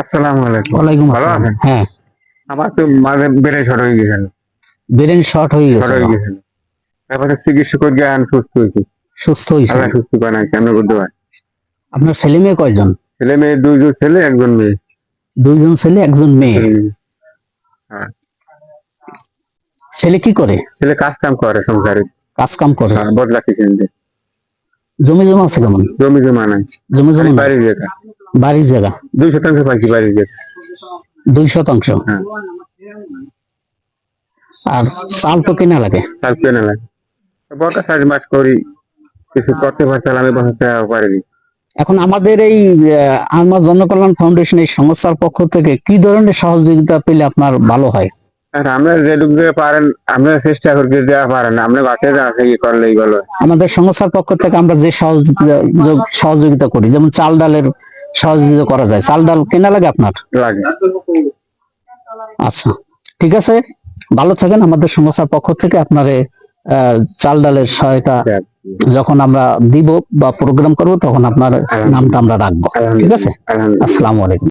আসসালামু আলাইকুম। ওয়ালাইকুম আসসালাম। হ্যাঁ। আমার তো মাঝে বেড়ে ছোট হয়ে গেছিল ব্রেন শর্ট হয়ে ছোট হয়ে গেছিল তারপরে চিকিৎসা করে গিয়ে আমি সুস্থ হয়েছি। সুস্থ হয়েছে। আল্লাহ সুস্থ বানাই কেমন করতে পারি। আপনার ছেলে মেয়ে কয়জন? ছেলে মেয়ে দুইজন ছেলে একজন মেয়ে। দুইজন ছেলে একজন মেয়ে। হুম। ছেলে কি করে? ছেলে কাজ কাম করে সংসারে। কাজ কাম করে। বদলা কিচেন দিয়ে জমি জমা আছে কেমন? জমি জমা নাই? জমি জমা জায়গা বাড়ির জায়গা? দুই শতাংশ পাইছি বাড়ির জায়গা। দুই শতাংশ? হ্যাঁ। আর চাল তো কেনা লাগে? তার পেনে লাগে। চাষ বাস করি কিছু করতে পারছিলাম আমি বসতে পারিনি এখন আমাদের এই আমার জনকল্যাণ ফাউন্ডেশন এই সংস্থার পক্ষ থেকে কি ধরনের সহযোগিতা পেলে আপনার ভালো হয়? আমরা যেটুকু পারেন আমরা চেষ্টা দেওয়া পারেন আমরা বাসে যা আছে ই করলে এইগুলো আমাদের সংস্থার পক্ষ থেকে আমরা যে সহযোগিতা সহযোগিতা করি যেমন চাল ডালের সহযোগিতা করা যায়। চাল ডাল কেনা লাগে আপনার? লাগে। আচ্ছা ঠিক আছে। ভালো থাকেন আমাদের সংস্থার পক্ষ থেকে আপনারে চাল ডালের সহায়তা যখন আমরা দিব বা প্রোগ্রাম করব তখন আপনার নামটা আমরা রাখব। ঠিক আছে? আসসালামু আলাইকুম।